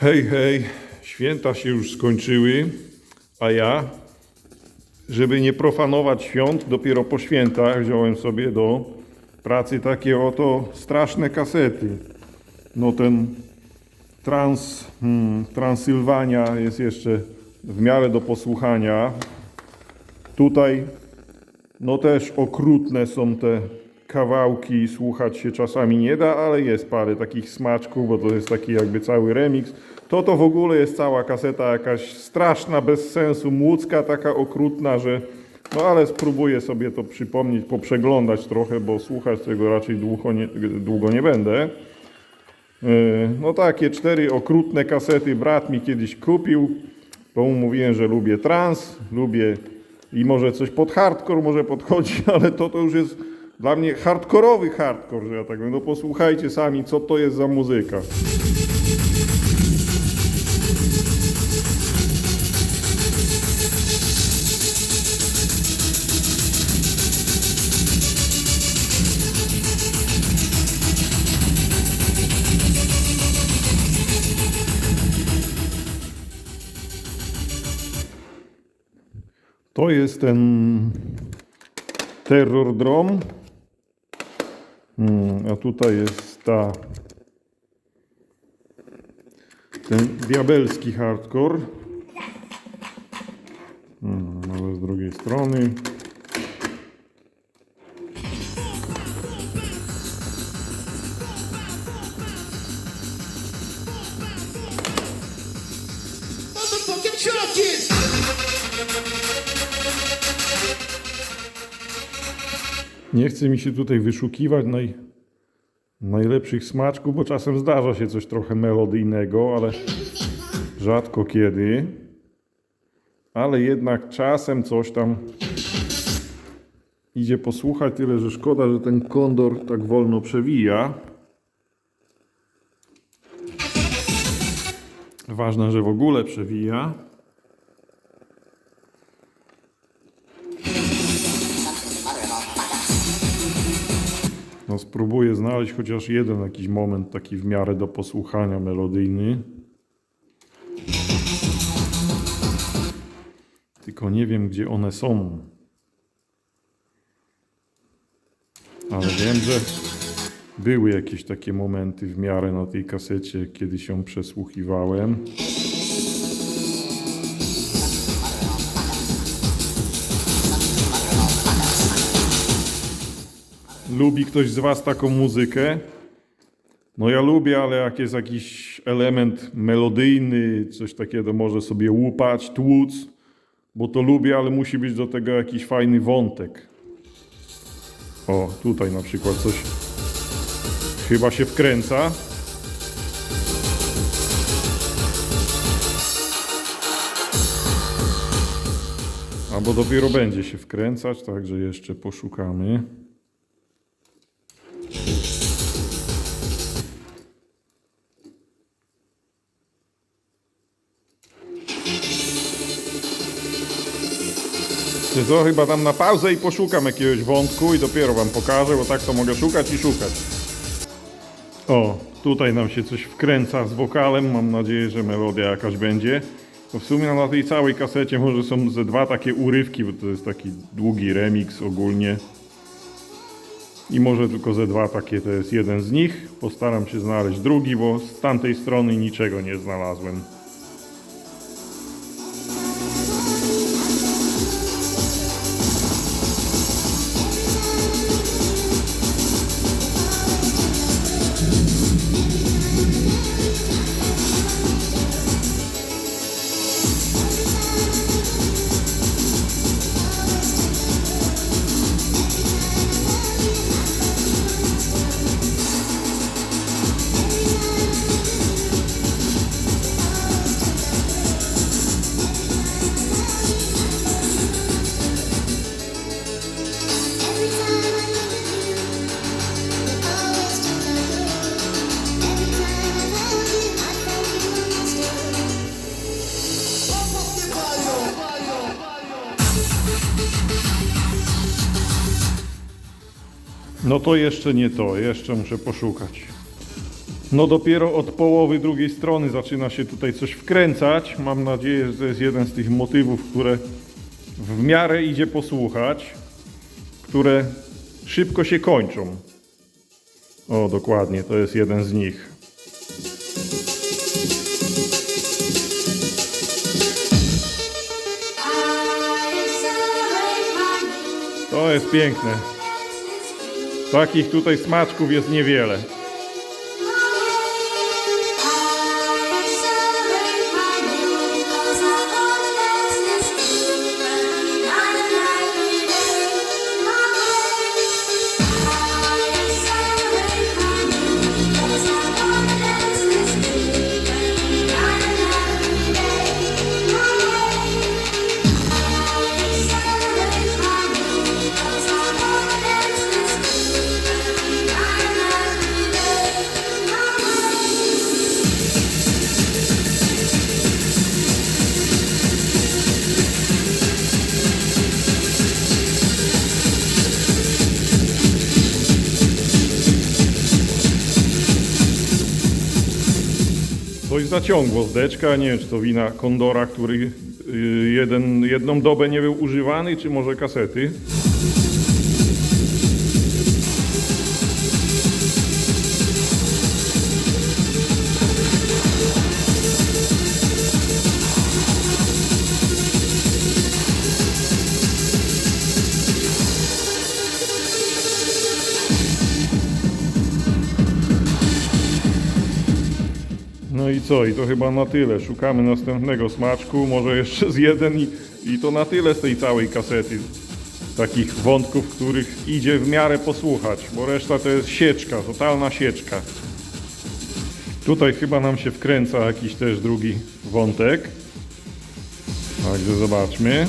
Hej, hej, święta się już skończyły, a ja, żeby nie profanować świąt, dopiero po świętach wziąłem sobie do pracy takie oto straszne kasety. No ten Trans, hmm, Transylwania jest jeszcze w miarę do posłuchania. Tutaj no też okrutne są te kawałki, słuchać się czasami nie da, ale jest parę takich smaczków, bo to jest taki jakby cały remix. To to w ogóle jest cała kaseta jakaś straszna, bez sensu, młódzka taka okrutna, że no ale spróbuję sobie to przypomnieć, poprzeglądać trochę, bo słuchać tego raczej długo nie, długo nie będę. Yy, No takie cztery okrutne kasety brat mi kiedyś kupił, bo mu mówiłem, że lubię trans, lubię i może coś pod hardcore może podchodzi, ale to to już jest dla mnie hardkorowy hardcore, że ja tak mówię. No posłuchajcie sami, co to jest za muzyka. To jest ten Terror Drum. Hmm, a tutaj jest ta ten diabelski hardcore. Hmm, ale z drugiej strony. Motherfucking! Nie chce mi się tutaj wyszukiwać naj, najlepszych smaczków, bo czasem zdarza się coś trochę melodyjnego, ale rzadko kiedy. Ale jednak czasem coś tam idzie posłuchać, tyle że szkoda, że ten kondor tak wolno przewija. Ważne, że w ogóle przewija. Spróbuję znaleźć chociaż jeden jakiś moment taki w miarę do posłuchania melodyjny. Tylko nie wiem gdzie one są. Ale wiem, że były jakieś takie momenty w miarę na tej kasecie, kiedy się przesłuchiwałem. Lubi ktoś z Was taką muzykę? No ja lubię, ale jak jest jakiś element melodyjny, coś takiego, może sobie łupać, tłuc, bo to lubię, ale musi być do tego jakiś fajny wątek. O, tutaj na przykład coś chyba się wkręca. Albo dopiero będzie się wkręcać, także jeszcze poszukamy. Czy co, chyba tam na pauzę i poszukam jakiegoś wątku i dopiero wam pokażę, bo tak to mogę szukać i szukać. O, tutaj nam się coś wkręca z wokalem, mam nadzieję, że melodia jakaś będzie. To w sumie na tej całej kasecie może są ze dwa takie urywki, bo to jest taki długi remix ogólnie. I może tylko ze dwa takie, to jest jeden z nich. Postaram się znaleźć drugi, bo z tamtej strony niczego nie znalazłem. No to jeszcze nie to, jeszcze muszę poszukać. No dopiero od połowy drugiej strony zaczyna się tutaj coś wkręcać. Mam nadzieję, że to jest jeden z tych motywów, które w miarę idzie posłuchać, które szybko się kończą. O, dokładnie, to jest jeden z nich. To jest piękne. Takich tutaj smaczków jest niewiele. Coś zaciągło z deczka, nie wiem czy to wina Kondora, który y, jeden, jedną dobę nie był używany, czy może kasety. No i co? I to chyba na tyle. Szukamy następnego smaczku, może jeszcze z jeden i, i to na tyle z tej całej kasety. Takich wątków, których idzie w miarę posłuchać, bo reszta to jest sieczka, totalna sieczka. Tutaj chyba nam się wkręca jakiś też drugi wątek. Także zobaczmy.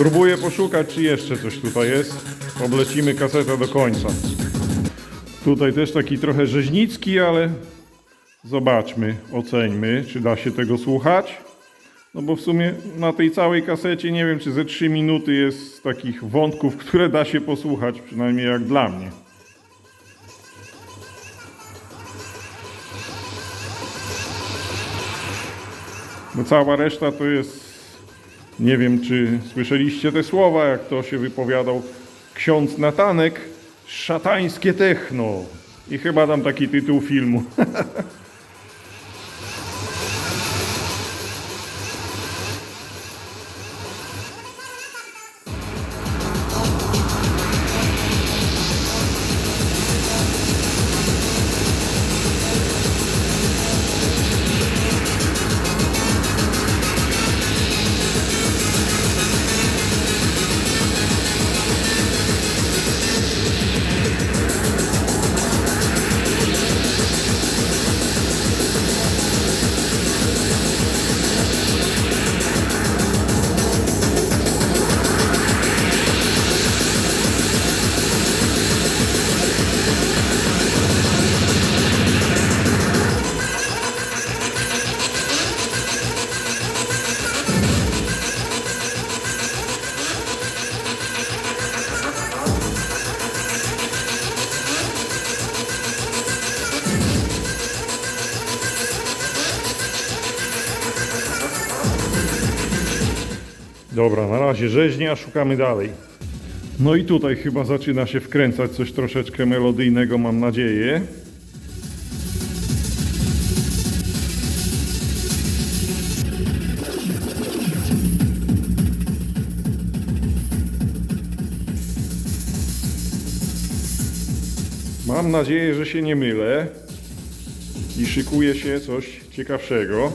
Próbuję poszukać, czy jeszcze coś tutaj jest. Oblecimy kasetę do końca. Tutaj też taki trochę rzeźnicki, ale zobaczmy, oceńmy, czy da się tego słuchać. No bo w sumie na tej całej kasecie nie wiem, czy ze 3 minuty jest takich wątków, które da się posłuchać, przynajmniej jak dla mnie. Bo cała reszta to jest nie wiem, czy słyszeliście te słowa, jak to się wypowiadał ksiądz Natanek, szatańskie techno. I chyba tam taki tytuł filmu. Dobra, na razie rzeźnia, szukamy dalej. No i tutaj chyba zaczyna się wkręcać coś troszeczkę melodyjnego, mam nadzieję. Mam nadzieję, że się nie mylę i szykuje się coś ciekawszego.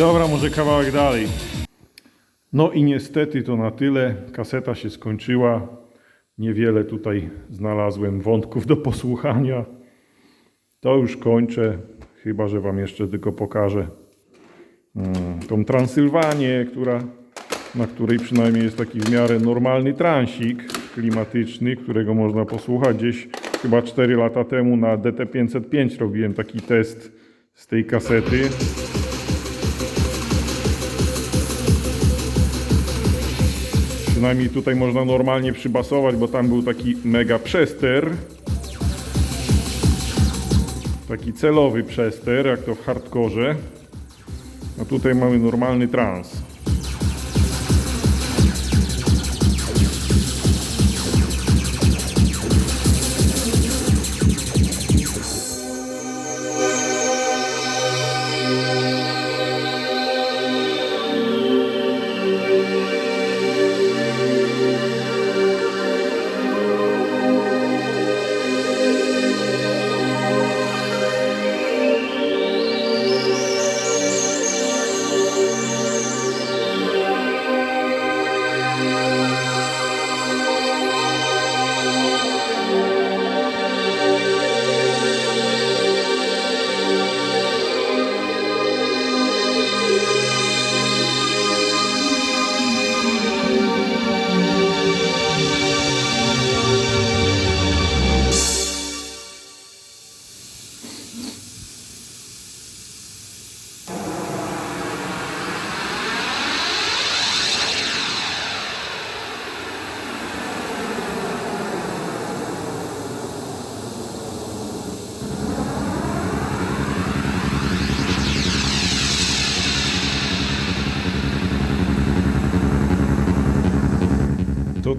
Dobra, może kawałek dalej. No i niestety to na tyle. Kaseta się skończyła. Niewiele tutaj znalazłem wątków do posłuchania. To już kończę. Chyba, że Wam jeszcze tylko pokażę mm, tą Transylwanię, która, na której przynajmniej jest taki w miarę normalny transik klimatyczny, którego można posłuchać gdzieś chyba 4 lata temu na DT505 robiłem taki test z tej kasety. Przynajmniej tutaj można normalnie przybasować, bo tam był taki mega przester. Taki celowy przester, jak to w hardkorze. A tutaj mamy normalny trans.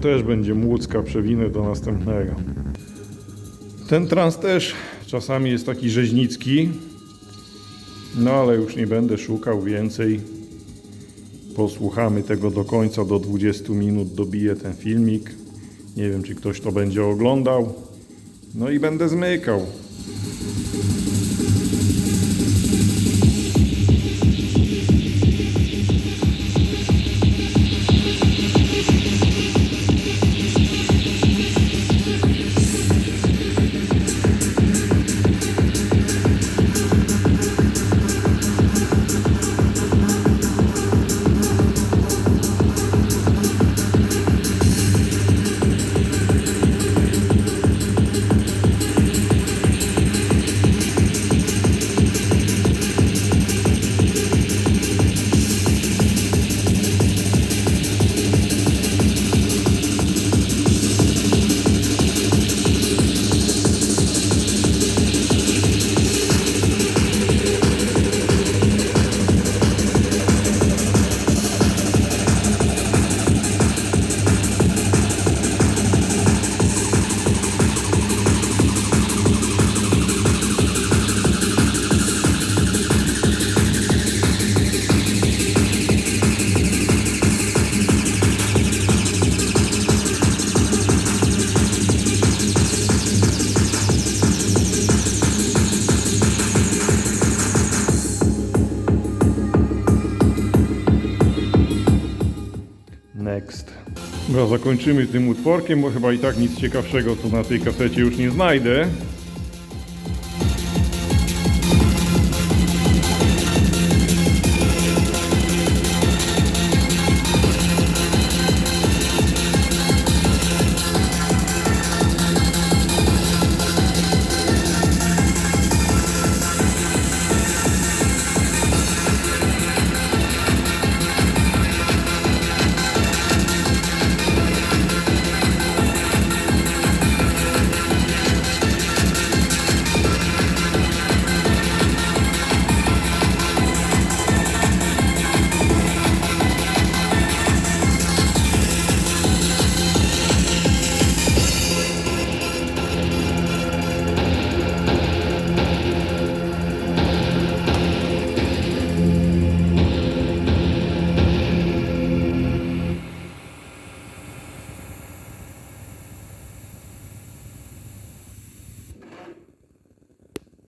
Też będzie młódzka, przewinę do następnego. Ten trans też czasami jest taki rzeźnicki, no ale już nie będę szukał więcej. Posłuchamy tego do końca, do 20 minut dobiję ten filmik. Nie wiem, czy ktoś to będzie oglądał. No i będę zmykał. Dobra, zakończymy tym utworkiem, bo chyba i tak nic ciekawszego tu na tej kasecie już nie znajdę.